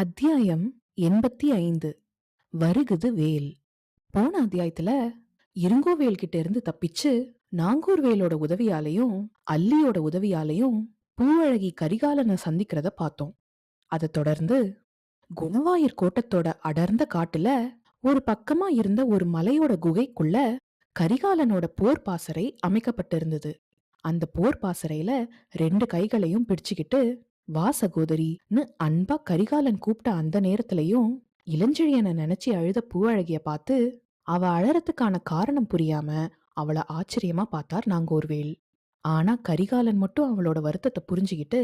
அத்தியாயம் எண்பத்தி ஐந்து. வருகுது வேல். போன அத்தியாயத்துல இருங்கோவேல் கிட்ட இருந்து தப்பிச்சு நாங்கூர் வேலோட உதவியாலையும் அல்லியோட உதவியாலையும் பூவழகி கரிகாலனை சந்திக்கிறத பார்த்தோம். அதை தொடர்ந்து குணவாயூர் கோட்டத்தோட அடர்ந்த காட்டுல ஒரு பக்கமா இருந்த ஒரு மலையோட குகைக்குள்ள கரிகாலனோட போர் பாசறை அமைக்கப்பட்டிருந்தது. அந்த போர் பாசறையில ரெண்டு கைகளையும் பிடிச்சுக்கிட்டு வா சகோதரின்னு அன்பா கரிகாலன் கூப்பிட்ட அந்த நேரத்திலையும் இளஞ்செழியனை நினைச்சு அழுத பூவழகிய பார்த்து அவ அழறதுக்கான காரணம் புரியாம அவள ஆச்சரியமா பார்த்தார் நாங்கோர்வேல். ஆனா கரிகாலன் மட்டும் அவளோட வருத்தத்தை புரிஞ்சுகிட்டு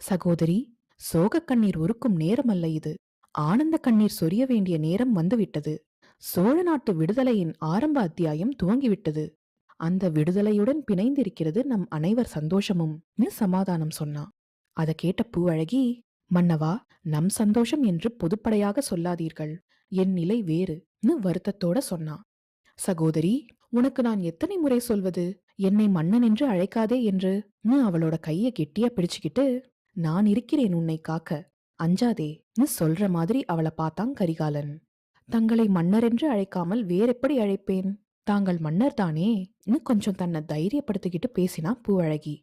சகோதரி சோக கண்ணீர் உருக்கும் நேரம் அல்ல இது. ஆனந்த கண்ணீர் சொரிய வேண்டிய நேரம் வந்துவிட்டது. சோழ நாட்டு விடுதலையின் ஆரம்ப அத்தியாயம் துவங்கிவிட்டது. அந்த விடுதலையுடன் பிணைந்திருக்கிறது நம் அனைவர் சந்தோஷமும் சமாதானம் சொன்னான். அதை கேட்ட பூவழகி மன்னவா நம் சந்தோஷம் என்று பொதுப்படையாக சொல்லாதீர்கள். என் நிலை வேறுன்னு வருத்தத்தோட சொன்னான் சகோதரி உனக்கு நான் எத்தனை முறை சொல்வது? என்னை மன்னன் என்று அழைக்காதே என்று அவளோட கைய கெட்டியா பிடிச்சுக்கிட்டு நான் இருக்கிறேன் உன்னை காக்க அஞ்சாதேன்னு சொல்ற மாதிரி அவளை பார்த்தான் கரிகாலன். தங்களை மன்னர் என்று அழைக்காமல் வேறெப்படி அழைப்பேன்? தாங்கள் மன்னர் தானேன்னு கொஞ்சம் தன்னை தைரியப்படுத்திக்கிட்டு பேசினா பூவழகி.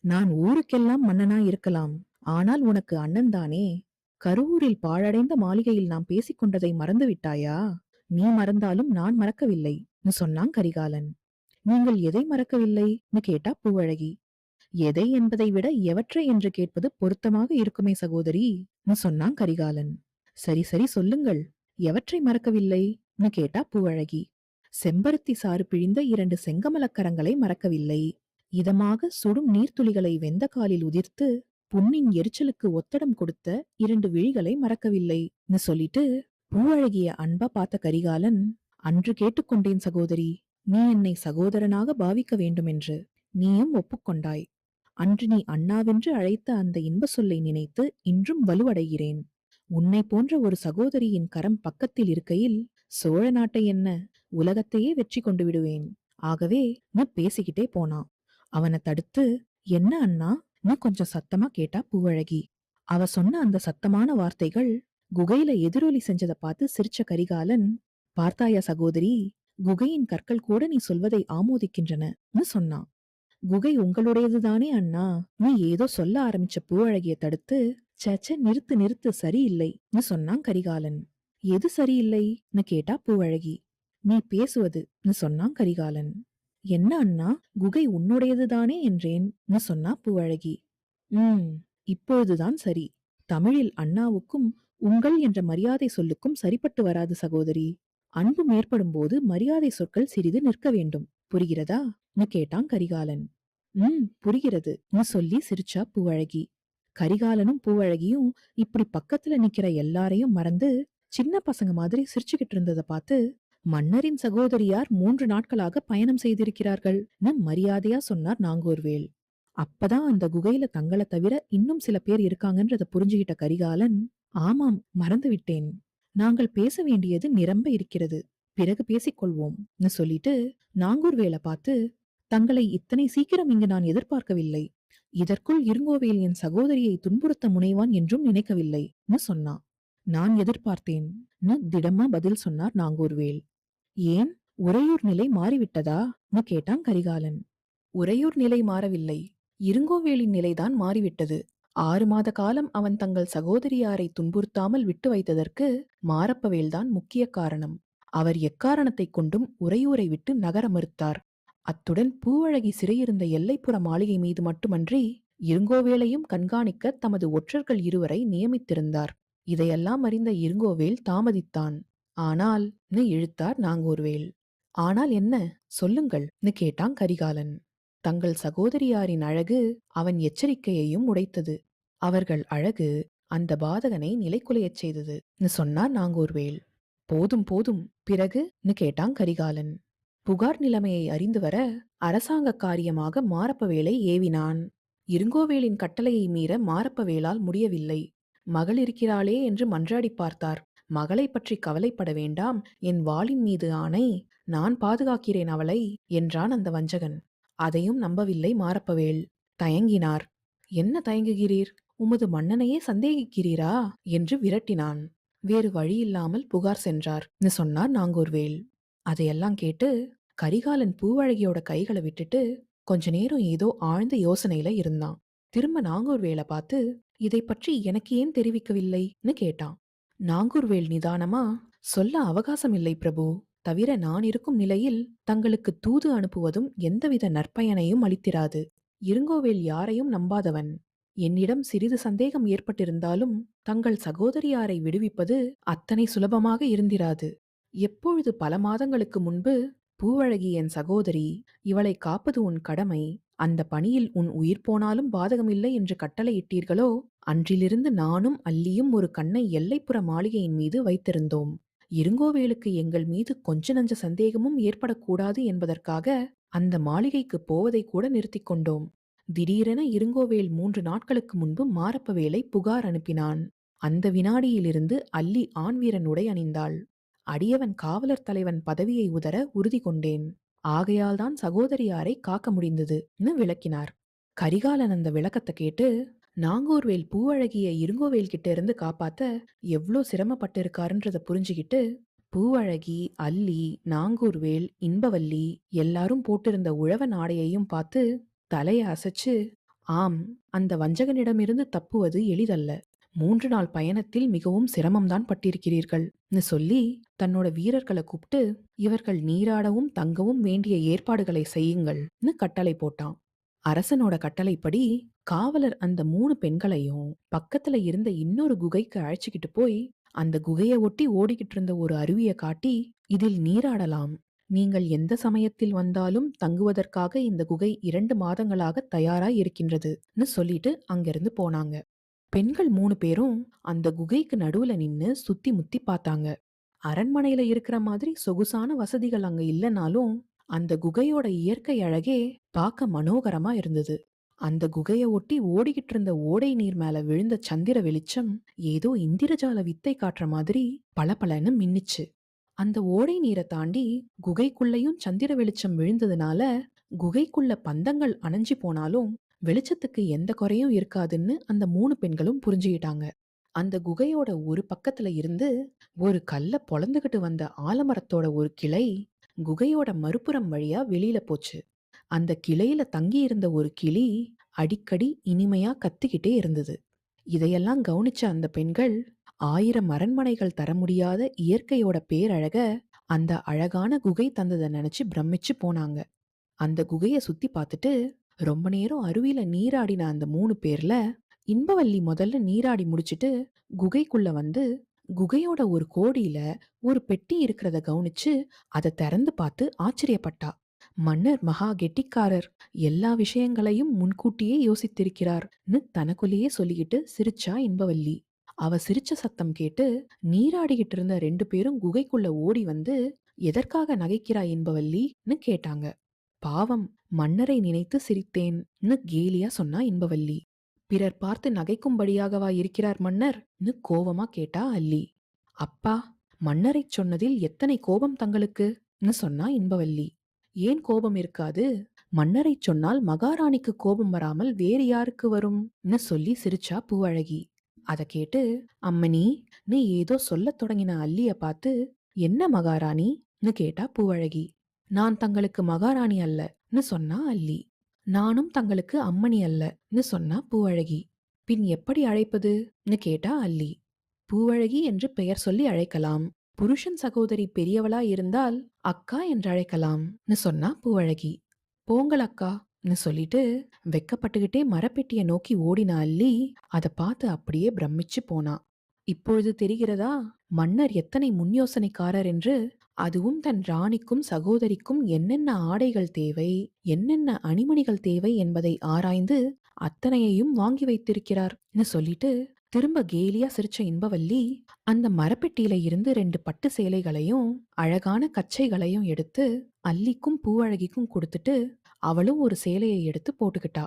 நான் ஊருக்கெல்லாம் மன்னனா இருக்கலாம். ஆனால் உனக்கு அண்ணன் தானே? கருவூரில் பாழடைந்த மாளிகையில் நாம் பேசிக் கொண்டதை மறந்து விட்டாயா? நீ மறந்தாலும் நான் மறக்கவில்லை சொன்னான் கரிகாலன். நீங்கள் எதை மறக்கவில்லைன்னு கேட்டா பூவழகி. எதை என்பதை விட எவற்றை என்று கேட்பது பொருத்தமாக இருக்குமே சகோதரி சொன்னான் கரிகாலன். சரி சரி சொல்லுங்கள். எவற்றை மறக்கவில்லைன்னு கேட்டா பூவழகி. செம்பருத்தி சாறு பிழிந்த இரண்டு செங்கமலக்கரங்களை மறக்கவில்லை. இதமாக சுடும் நீர்த்துளிகளை வெந்த காலில் உதிர்த்து புண்ணின் எரிச்சலுக்கு ஒத்தடம் கொடுத்த இரண்டு விழிகளை மறக்கவில்லைன்னு சொல்லிட்டு பூவழகிய அன்பா பார்த்த கரிகாலன் அன்று கேட்டுக்கொண்டேன் சகோதரி நீ என்னை சகோதரனாக பாவிக்க வேண்டுமென்று. நீயும் ஒப்புக்கொண்டாய். அன்று நீ அண்ணாவென்று அழைத்த அந்த இன்ப சொல்லை நினைத்து இன்றும் வலுவடைகிறேன். உன்னை போன்ற ஒரு சகோதரியின் கரம் பக்கத்தில் இருக்கையில் சோழ நாட்டை என்ன உலகத்தையே வெற்றி கொண்டு விடுவேன் ஆகவே நான் பேசிக்கிட்டே போனான். அவனை தடுத்து என்ன அண்ணா? நீ கொஞ்சம் சத்தமா கேட்டா பூவழகி. அவ சொன்ன அந்த சத்தமான வார்த்தைகள் குகையில எதிரொலி செஞ்சதை பார்த்து சிரிச்ச கரிகாலன் பார்த்தாயா சகோதரி குகையின் கற்கள் கூட நீ சொல்வதை ஆமோதிக்கின்றனன்னு சொன்னான் குகை உங்களுடையதுதானே அண்ணா? நீ ஏதோ சொல்ல ஆரம்பிச்ச பூவழகிய தடுத்து சச்ச நிறுத்து நிறுத்து சரியில்லைன்னு சொன்னான் கரிகாலன். எது சரியில்லைன்னு கேட்டா பூவழகி. நீ பேசுவதுன்னு சொன்னான் கரிகாலன். என்ன அண்ணா குகை உன்னுடையதுதானே என்றேன் சொன்னா பூவழகி உம் இப்பொழுதுதான் சரி. தமிழில் அண்ணாவுக்கும் உங்கள் என்ற மரியாதை சொல்லுக்கும் சரிப்பட்டு வராது சகோதரி. அன்பு மேற்படும் போது மரியாதை சொற்கள் சிறிது நிற்க வேண்டும். புரிகிறதா? கேட்டான் கரிகாலன். உம் புரிகிறது சொல்லி சிரிச்சா பூவழகி கரிகாலனும் பூவழகியும் இப்படி பக்கத்துல நிக்கிற எல்லாரையும் மறந்து சின்ன பசங்க மாதிரி சிரிச்சுக்கிட்டு இருந்ததை பார்த்து மன்னரின் சகோதரியார் மூன்று நாட்களாக பயணம் செய்திருக்கிறார்கள். மரியாதையா சொன்னார் நாங்கூர்வேல். அப்பதான் அந்த குகையில தங்களை தவிர இன்னும் சில பேர் இருக்காங்கன்றத புரிஞ்சுகிட்ட கரிகாலன் ஆமாம் மறந்து விட்டேன் நாங்கள் பேச வேண்டியது நிரம்ப இருக்கிறது. பிறகு பேசிக்கொள்வோம்னு சொல்லிட்டு நாங்கூர்வேலை பார்த்து தங்களை இத்தனை சீக்கிரம் இங்கு நான் எதிர்பார்க்கவில்லை. இதற்குள் இருங்கோவேல் என் சகோதரியை துன்புறுத்த முனைவான் என்றும் நினைக்கவில்லை சொன்னான். நான் எதிர்பார்த்தேன் திடமா பதில் சொன்னார் நாங்கூர்வேல். ஏன் உறையூர் நிலை மாறிவிட்டதா? கேட்டான் கரிகாலன். உறையூர் நிலை மாறவில்லை. இருங்கோவேலின் நிலைதான் மாறிவிட்டது. ஆறு மாத காலம் அவன் தங்கள் சகோதரியாரை துன்புறுத்தாமல் விட்டு வைத்ததற்கு மாரப்பவேல்தான் முக்கிய காரணம். அவர் எக்காரணத்தைக் கொண்டும் உறையூரை விட்டு நகர மறுத்தார். அத்துடன் பூவழகி சிறையிருந்த எல்லைப்புற மாளிகை மீது மட்டுமன்றி இருங்கோவேலையும் கண்காணிக்க தமது ஒற்றர்கள் இருவரை நியமித்திருந்தார். இதையெல்லாம் அறிந்த இருங்கோவேல் தாமதித்தான். ஆனால் இழுத்தார் நாங்கூர்வேல். ஆனால் என்ன? சொல்லுங்கள் கேட்டான் கரிகாலன். தங்கள் சகோதரியாரின் அழகு அவன் எச்சரிக்கையையும் உடைத்தது. அவர்கள் அழகு அந்த பாதகனை நிலைக்குலையச் செய்தது சொன்னார் நாங்கூர்வேல். போதும் போதும் பிறகு கேட்டான் கரிகாலன். புகார் நிலைமையை அறிந்து வர அரசாங்க காரியமாக மாரப்பவேலை ஏவினான். இருங்கோவேலின் கட்டளையை மீற மாரப்பவேலால் முடியவில்லை. மகள் இருக்கிறாளே என்று மன்றாடி பார்த்தார். மகளை பற்றி கவலைப்பட வேண்டாம். என் வாளின் மீது ஆணை. நான் பாதுகாக்கிறேன் அவளை என்றான் அந்த வஞ்சகன். அதையும் நம்பவில்லை மாரப்பவேல். தயங்கினார். என்ன தயங்குகிறீர்? உமது மன்னனையே சந்தேகிக்கிறீரா? என்று விரட்டினான். வேறு வழியில்லாமல் புகார் சென்றார். சொன்னார் நாங்கூர்வேல். அதையெல்லாம் கேட்டு கரிகாலன் பூவழகியோட கைகளை விட்டுட்டு கொஞ்ச நேரம் ஏதோ ஆழ்ந்த யோசனையில இருந்தான். திரும்ப நாங்கூர்வேலை பார்த்து இதை பற்றி எனக்கு ஏன் தெரிவிக்கவில்லைன்னு கேட்டான். நாங்கூர்வேல் நிதானமா சொல்ல அவகாசம் இல்லை பிரபு. தவிர நான் இருக்கும் நிலையில் தங்களுக்கு தூது அனுப்புவதும் எந்தவித நற்பயனையும் அளித்திராது. இருங்கோவேல் யாரையும் நம்பாதவன். என்னிடம் சிறிது சந்தேகம் ஏற்பட்டிருந்தாலும் தங்கள் சகோதரியாரை விடுவிப்பது அத்தனை சுலபமாக இருந்திராது. எப்பொழுது பல மாதங்களுக்கு முன்பு பூவழகி என் சகோதரி இவளை காப்பது உன் கடமை. அந்த பணியில் உன் உயிர் போனாலும் பாதகமில்லை என்று கட்டளையிட்டீர்களோ அன்றிலிருந்து நானும் அல்லியும் ஒரு கண்ணை எல்லைப்புற மாளிகையின் மீது வைத்திருந்தோம். இருங்கோவேலுக்கு எங்கள் மீது கொஞ்ச நஞ்ச சந்தேகமும் ஏற்படக்கூடாது என்பதற்காக அந்த மாளிகைக்கு போவதை கூட நிறுத்திக் கொண்டோம். திடீரென இருங்கோவேல் மூன்று நாட்களுக்கு முன்பு மாரப்பவேலை புகார் அனுப்பினான். அந்த வினாடியிலிருந்து அல்லி ஆண் வீரன் உடை அணிந்தாள். அடியவன் காவலர் தலைவன் பதவியை உதர உறுதி கொண்டேன். ஆகையால்தான் சகோதரியாரை காக்க முடிந்ததுன்னு விளக்கினார். கரிகாலன் அந்த விளக்கத்தை கேட்டு நாங்கூர்வேல் பூவழகிய இருங்கோவேல் கிட்ட இருந்து காப்பாத்த எவ்வளோ சிரமப்பட்டிருக்காருன்றத புரிஞ்சுக்கிட்டு பூவழகி அல்லி நாங்கூர்வேல் இன்பவல்லி எல்லாரும் போட்டிருந்த உழவ நாடையையும் பார்த்து தலையை அசைச்சு ஆம் அந்த வஞ்சகனிடமிருந்து தப்புவது எளிதல்ல. மூன்று நாள் பயணத்தில் மிகவும் சிரமம்தான் பட்டிருக்கிறீர்கள்னு சொல்லி தன்னோட வீரர்களை கூப்பிட்டு இவர்கள் நீராடவும் தங்கவும் வேண்டிய ஏற்பாடுகளை செய்யுங்கள்னு கட்டளை போட்டான். அரசனோட கட்டளைப்படி காவலர் அந்த மூணு பெண்களையும் பக்கத்துல இருந்த இன்னொரு குகைக்கு அழைச்சிக்கிட்டு போய் அந்த குகையை ஒட்டி ஓடிக்கிட்டு இருந்த ஒரு அருவிய காட்டி இதில் நீராடலாம். நீங்கள் எந்த சமயத்தில் வந்தாலும் தங்குவதற்காக இந்த குகை இரண்டு மாதங்களாக தயாராய் இருக்கின்றதுன்னு சொல்லிட்டு அங்கிருந்து போனாங்க. பெண்கள் மூணு பேரும் அந்த குகைக்கு நடுவுல நின்னு சுத்தி முத்தி பார்த்தாங்க. அரண்மனையில இருக்கிற மாதிரி சொகுசான வசதிகள் அங்க இல்லைனாலும் அந்த குகையோட இயற்கை அழகே பார்க்க மனோகரமா இருந்தது. அந்த குகையை ஒட்டி ஓடிக்கிட்டு இருந்த ஓடை நீர் மேல விழுந்த சந்திர வெளிச்சம் ஏதோ இந்திரஜால வித்தை காட்டுற மாதிரி பளபளன்னு மின்னுச்சு. அந்த ஓடை நீரை தாண்டி குகைக்குள்ளேயும் சந்திர வெளிச்சம் விழுந்ததுனால குகைக்குள்ள பந்தங்கள் அணைஞ்சு போனாலும் வெளிச்சத்துக்கு எந்த குறையும் இருக்காதுன்னு அந்த மூணு பெண்களும் புரிஞ்சுக்கிட்டாங்க. அந்த குகையோட ஒரு பக்கத்துல இருந்து ஒரு கல்ல பொழந்துகிட்டு வந்த ஆலமரத்தோட ஒரு கிளை குகையோட மறுபுறம் வழியா வெளியில போச்சு. அந்த கிளையில தங்கி இருந்த ஒரு கிளி அடிக்கடி இனிமையா கத்திக்கிட்டே இருந்தது. இதையெல்லாம் கவனிச்ச அந்த பெண்கள் ஆயிரம் அரண்மனைகள் தர முடியாத இயற்கையோட பேரழக அந்த அழகான குகை தந்ததை நினைச்சு பிரமிச்சு போனாங்க. அந்த குகைய சுத்தி பார்த்துட்டு ரொம்ப நேரம் அருவியில நீராடின அந்த மூணு பேர்ல இன்பவல்லி முதல்ல நீராடி முடிச்சிட்டு குகைக்குள்ள வந்து குகையோட ஒரு கோடியில ஒரு பெட்டி இருக்கிறத கவனிச்சு அதை திறந்து பார்த்து ஆச்சரியப்பட்டா. மன்னர் மகா கெட்டிக்காரர் எல்லா விஷயங்களையும் முன்கூட்டியே யோசித்திருக்கிறார்னு தனக்குள்ளேயே சொல்லிக்கிட்டு சிரிச்சா இன்பவல்லி. அவ சிரிச்ச சத்தம் கேட்டு நீராடிக்கிட்டு இருந்த ரெண்டு பேரும் குகைக்குள்ள ஓடி வந்து எதற்காக நகைக்கிறாய் இன்பவல்லின்னு கேட்டாங்க. பாவம் மன்னரை நினைத்து சிரித்தேன்னு கேலியா சொன்னா இன்பவல்லி. பிறர் பார்த்து நகைக்கும்படியாகவா இருக்கிறார் மன்னர்னு கோவமா கேட்டா அல்லி. அப்பா மன்னரைச் சொன்னதில் எத்தனை கோபம் தங்களுக்குன்னு சொன்னா இன்பவல்லி. ஏன் கோபம் இருக்காது? மன்னரைச் சொன்னால் மகாராணிக்கு கோபம் வராமல் வேறு யாருக்கு வரும்னு சொல்லி சிரிச்சா பூவழகி. அத கேட்டு அம்மனி நீ ஏதோ சொல்லத் தொடங்கின அல்லிய பார்த்து என்ன மகாராணின்னு கேட்டா பூவழகி. நான் தங்களுக்கு மகாராணி அல்லன்னு சொன்னா அல்லி. நானும் தங்களுக்கு அம்மணி அல்லன்னு சொன்னா பூவழகி. பின் எப்படி அழைப்பதுன்னு கேட்டா அல்லி. பூவழகி என்று பெயர் சொல்லி அழைக்கலாம். புருஷன் சகோதரி பெரியவளா இருந்தால் அக்கா என்று அழைக்கலாம்னு சொன்னா பூவழகி. போங்கள் அக்கான்னு சொல்லிட்டு வெக்கப்பட்டுகிட்டே மரப்பெட்டிய நோக்கி ஓடின அல்லி அதை பார்த்து அப்படியே பிரமிச்சு போனா. இப்பொழுது தெரிகிறதா? மன்னர் எத்தனை முன்யோசனைக்காரர் என்று அதுவும் தன் ராணிக்கும் சகோதரிக்கும் என்னென்ன ஆடைகள் தேவை என்னென்ன அணிமணிகள் தேவை என்பதை ஆராய்ந்து அத்தனையையும் வாங்கி வைத்திருக்கிறார்னு சொல்லிட்டு திரும்ப கேலியா சிரிச்ச இன்பவல்லி அந்த மரப்பெட்டியில இருந்து ரெண்டு பட்டு சேலைகளையும் அழகான கச்சைகளையும் எடுத்து அல்லிக்கும் பூவழகிக்கும் கொடுத்துட்டு அவளும் ஒரு சேலையை எடுத்து போட்டுக்கிட்டா.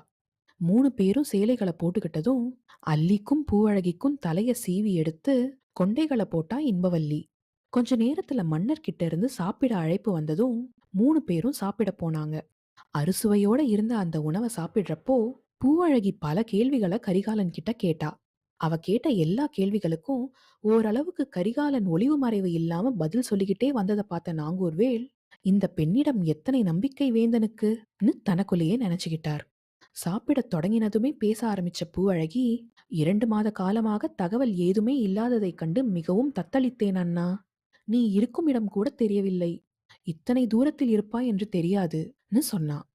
மூணு பேரும் சேலைகளை போட்டுக்கிட்டதும் அல்லிக்கும் பூவழகிக்கும் தலைய சீவி எடுத்து கொண்டைகளை போட்டா இன்பவல்லி. கொஞ்ச நேரத்துல மன்னர் கிட்ட இருந்து சாப்பிட அழைப்பு வந்ததும் மூணு பேரும் சாப்பிட போனாங்க அறுசுவையோட இருந்த அந்த உணவை சாப்பிடுறப்போ பூவழகி பல கேள்விகள கரிகாலன் கிட்ட கேட்டா. அவ கேட்ட எல்லா கேள்விகளுக்கும் ஓரளவுக்கு கரிகாலன் ஒளிவு மறைவு இல்லாம பதில் சொல்லிக்கிட்டே வந்ததை பார்த்த நாங்கூர்வேல், இந்த பெண்ணிடம் எத்தனை நம்பிக்கை வேந்தனுக்குன்னு தனக்குள்ளேயே நினைச்சுக்கிட்டார். சாப்பிடத் தொடங்கினதுமே பேச ஆரம்பிச்ச பூவழகி, இரண்டு மாத காலமாக தகவல் ஏதுமே இல்லாததைக் கண்டு மிகவும் தத்தளித்தேன் அண்ணா. நீ இருக்கும் இடம் கூட தெரியவில்லை. இத்தனை தூரத்தில் இருப்பாய் என்று தெரியாதுன்னு சொன்னா.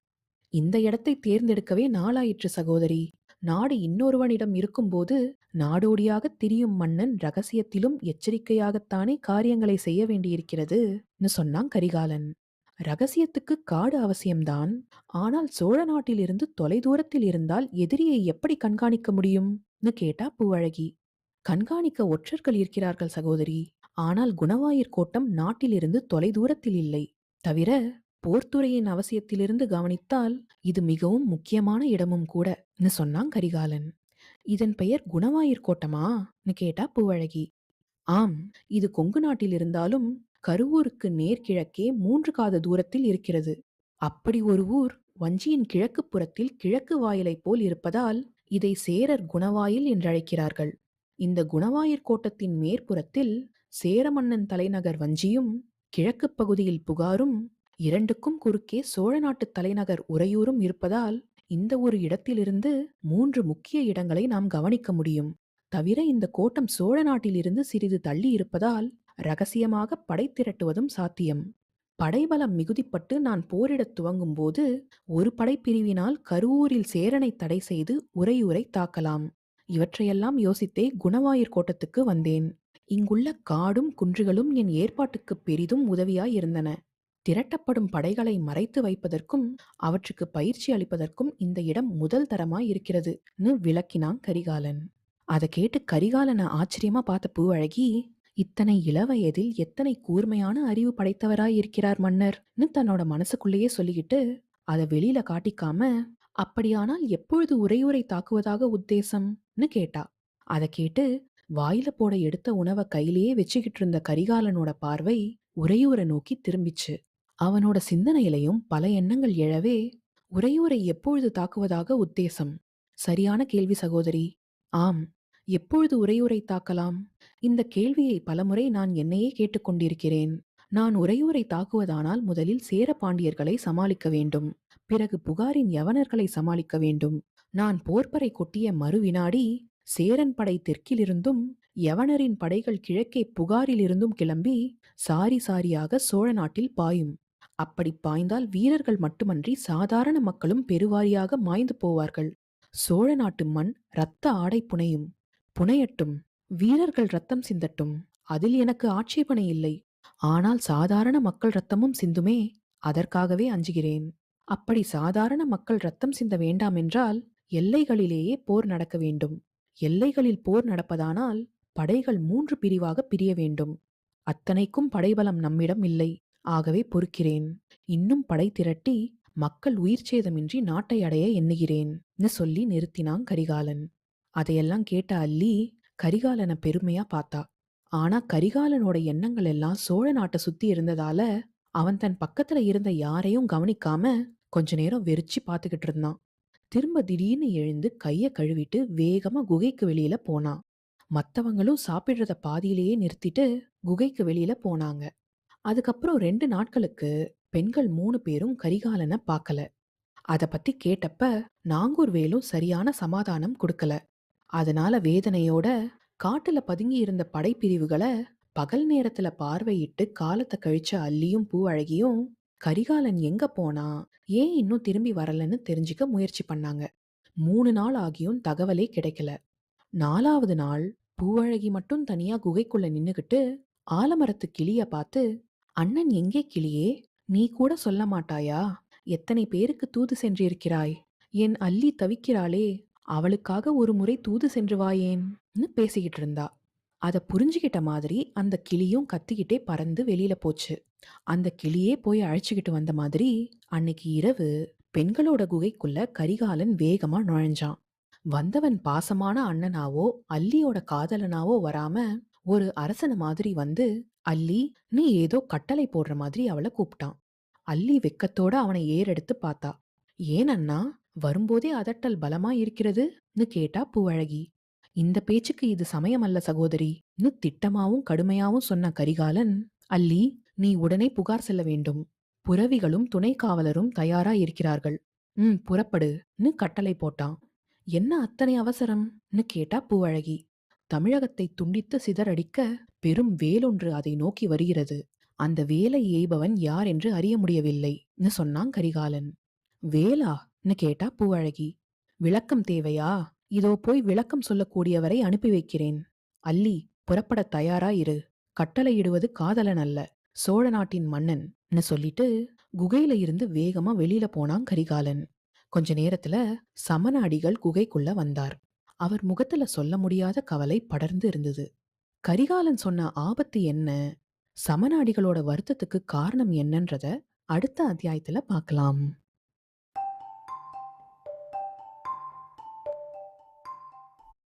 இந்த இடத்தை தேர்ந்தெடுக்கவே நாளாயிற்று சகோதரி. நாடு இன்னொருவனிடம் இருக்கும்போது நாடோடியாகத் திரியும் மன்னன் ரகசியத்திலும் எச்சரிக்கையாகத்தானே காரியங்களை செய்ய வேண்டியிருக்கிறதுன்னு சொன்னான் கரிகாலன். ரகசியத்துக்கு காடு அவசியம்தான். ஆனால் சோழ நாட்டிலிருந்து தொலைதூரத்தில் இருந்தால் எதிரியை எப்படி கண்காணிக்க முடியும்னு கேட்டா பூவழகி. கண்காணிக்க ஒற்றர்கள் இருக்கிறார்கள் சகோதரி. ஆனால் குணவாயிற் கோட்டம் நாட்டிலிருந்து தொலைதூரத்தில் இல்லை. தவிர போர்த்துறையின் அவசியத்திலிருந்து கவனித்தால் இது மிகவும் முக்கியமான இடமும் கூடன்னு சொன்னான் கரிகாலன். இதன் பெயர் குணவாயிற் கோட்டமான்னு கேட்டா பூவழகி. ஆம் இது கொங்கு நாட்டில் இருந்தாலும் கருவூருக்கு நேர்கிழக்கே மூன்று காத தூரத்தில் இருக்கிறது. அப்படி ஒரு ஊர் வஞ்சியின் கிழக்கு புறத்தில் கிழக்கு வாயிலைப் போல் இருப்பதால் இதை சேரர் குணவாயில் என்றழைக்கிறார்கள். இந்த குணவாயிற் கோட்டத்தின் மேற்புறத்தில் சேர மன்னன் தலைநகர் வஞ்சியும் கிழக்குப் பகுதியில் புகாரும் இரண்டுக்கும் குறுக்கே சோழ நாட்டுத் தலைநகர் உறையூரும் இருப்பதால் இந்த ஒரு இடத்திலிருந்து மூன்று முக்கிய இடங்களை நாம் கவனிக்க முடியும். தவிர இந்த கோட்டம் சோழ நாட்டிலிருந்து சிறிது தள்ளி இருப்பதால் ரகசியமாக படை திரட்டுவதும் சாத்தியம். படைபலம் மிகுதிப்பட்டு நான் போரிடத் துவங்கும்போது ஒரு படைப்பிரிவினால் கருவூரில் சேரனை தடை செய்து உறையூரை தாக்கலாம். இவற்றையெல்லாம் யோசித்தே குணவாயிற் கோட்டத்துக்கு வந்தேன். இங்குள்ள காடும் குன்றுகளும் என் ஏற்பாட்டுக்குப் பெரிதும் உதவியாயிருந்தன. திரட்டப்படும் படைகளை மறைத்து வைப்பதற்கும் அவற்றுக்கு பயிற்சி அளிப்பதற்கும் இந்த இடம் முதல் தரமாயிருக்கிறதுன்னு விளக்கினான் கரிகாலன். அத கேட்டு கரிகாலன ஆச்சரியமா பார்த்த பூவழகி, இத்தனை இளவயதில் எத்தனை கூர்மையான அறிவு படைத்தவராயிருக்கிறார் மன்னர்னு தன்னோட மனசுக்குள்ளேயே சொல்லிக்கிட்டு, அத வெளியில காட்டிக்காம, அப்படியானால் எப்பொழுது உரையுரை தாக்குவதாக உத்தேசம்னு கேட்டா. அத கேட்டு வாயில போட எடுத்த உணவ கையிலேயே வச்சுக்கிட்டு இருந்த கரிகாலனோட பார்வை உறையூரை நோக்கி திரும்பிச்சு. அவனோட சிந்தனையிலையும் பல எண்ணங்கள் எழவே, உறையூரை எப்பொழுது தாக்குவதாக உத்தேசம்? சரியான கேள்வி சகோதரி. ஆம், எப்பொழுது உரையூரை தாக்கலாம்? இந்த கேள்வியை பலமுறை நான் என்னையே கேட்டுக் கொண்டிருக்கிறேன். நான் உரையூரை தாக்குவதானால் முதலில் சேர பாண்டியர்களை சமாளிக்க வேண்டும். பிறகு புகாரின் யவனர்களை சமாளிக்க வேண்டும். நான் போர்ப்பறை கொட்டிய மறு வினாடி சேரன் படை தெற்கிலிருந்தும் யவனரின் படைகள் கிழக்கே புகாரிலிருந்தும் கிளம்பி சாரி சாரியாக சோழ நாட்டில் பாயும். அப்படிப் பாய்ந்தால் வீரர்கள் மட்டுமன்றி சாதாரண மக்களும் பெருவாரியாக மாய்ந்து போவார்கள். சோழ நாட்டு மண் இரத்த ஆடை புனையும். புனையட்டும். வீரர்கள் ரத்தம் சிந்தட்டும். அதில் எனக்கு ஆட்சேபனை இல்லை. ஆனால் சாதாரண மக்கள் ரத்தமும் சிந்துமே, அதற்காகவே அஞ்சுகிறேன். அப்படி சாதாரண மக்கள் ரத்தம் சிந்த வேண்டாமென்றால் எல்லைகளிலேயே போர் நடக்க வேண்டும். எல்லைகளில் போர் நடப்பதானால் படைகள் மூன்று பிரிவாகப் பிரிய வேண்டும். அத்தனைக்கும் படைபலம் நம்மிடம் இல்லை. ஆகவே பொறுக்கிறேன். இன்னும் படை திரட்டி மக்கள் உயிர் சேதமின்றி நாட்டை அடைய எண்ணுகிறேன்னு சொல்லி நிறுத்தினான் கரிகாலன். அதையெல்லாம் கேட்ட அல்லி கரிகாலனை பெருமையா பார்த்தா. ஆனா கரிகாலனோட எண்ணங்கள் எல்லாம் சோழ நாட்டை சுத்தி இருந்ததால அவன் தன் பக்கத்துல இருந்த யாரையும் கவனிக்காம கொஞ்ச நேரம் வெறிச்சு பார்த்துக்கிட்டு இருந்தான். திரும்ப திடீர்னு எழுந்து கைய கழுவிட்டு வேகமா குகைக்கு வெளியில போனான். மத்தவங்களும் சாப்பிடுறத பாதியிலேயே நிறுத்திட்டு குகைக்கு வெளியில போனாங்க. அதுக்கப்புறம் ரெண்டு நாட்களுக்கு பெண்கள் மூணு பேரும் கரிகாலன பார்க்கல. அதை பத்தி கேட்டப்ப நாங்கூர் வேலும் சரியான சமாதானம் கொடுக்கல. அதனால வேதனையோட காட்டுல பதுங்கி இருந்த படைப்பிரிவுகள பகல் நேரத்துல பார்வையிட்டு காலத்தை கழிச்ச அல்லியும் பூவழகியும் கரிகாலன் எங்க போனா ஏன் இன்னும் திரும்பி வரலன்னு தெரிஞ்சுக்க முயற்சி பண்ணாங்க. மூணு நாள் ஆகியும் தகவலே கிடைக்கல. நாலாவது நாள் பூவழகி மட்டும் தனியா குகைக்குள்ள நின்னுகிட்டு ஆலமரத்து கிளிய பார்த்து, "அண்ணன் எங்கே கிளியே? நீ கூட சொல்ல மாட்டாயா? எத்தனை பேருக்கு தூது சென்றிருக்கிறாய்? என் அல்லி தவிக்கிறாளே, அவளுக்காக ஒரு முறை தூது சென்று வாயேன்"ன்னு பேசிக்கிட்டு இருந்தா. அதை புரிஞ்சுக்கிட்ட மாதிரி அந்த கிளியும் கத்திக்கிட்டே பறந்து வெளியில போச்சு. அந்த கிளியே போய் அழைச்சுக்கிட்டு வந்த மாதிரி அன்னைக்கு இரவு பெண்களோட குகைக்குள்ள கரிகாலன் வேகமா நுழைஞ்சான். வந்தவன் பாசமான அண்ணனாவோ அல்லியோட காதலனாவோ வராம ஒரு அரசன மாதிரி வந்து அல்லி நீ ஏதோ கட்டளை போடுற மாதிரி அவள கூப்பிட்டான். அல்லி வெக்கத்தோட அவனை ஏறெடுத்து பார்த்தா. ஏன் அண்ணா வரும்போதே அதட்டல் பலமா இருக்கிறதுன்னு கேட்டா பூவழகி இந்த பேச்சுக்கு இது சமயம் அல்ல சகோதரின்னு திட்டமாவும் கடுமையாவும் சொன்ன கரிகாலன் அல்லி நீ உடனே புகார் செல்ல வேண்டும். புரவிகளும் துணை காவலரும் தயாரா இருக்கிறார்கள். ம் புறப்படுன்னு கட்டளை போட்டான். என்ன அத்தனை அவசரம்னு கேட்டா பூவழகி. தமிழகத்தை துண்டித்து சிதறடிக்க பெரும் வேலொன்று அதை நோக்கி வருகிறது. அந்த வேலை எய்பவன் யார் என்று அறிய முடியவில்லைன்னு சொன்னான் கரிகாலன். வேலான்னு கேட்டா பூவழகி. விளக்கம் தேவையா? இதோ போய் விளக்கம் சொல்லக்கூடியவரை அனுப்பி வைக்கிறேன். அல்லி புறப்படத் தயாரா இரு. கட்டளையிடுவது காதலன் அல்ல சோழ நாட்டின் மன்னன் சொல்லிட்டு குகையில இருந்து வேகமா வெளியில போனான் கரிகாலன். கொஞ்ச நேரத்துல சமநாடிகள் குகைக்குள்ள வந்தார். அவர் முகத்துல சொல்ல முடியாத கவலை படர்ந்து இருந்தது. கரிகாலன் சொன்ன ஆபத்து என்ன? சமநாடிகளோட வருத்தத்துக்கு காரணம் என்னன்றத அடுத்த அத்தியாயத்துல பார்க்கலாம்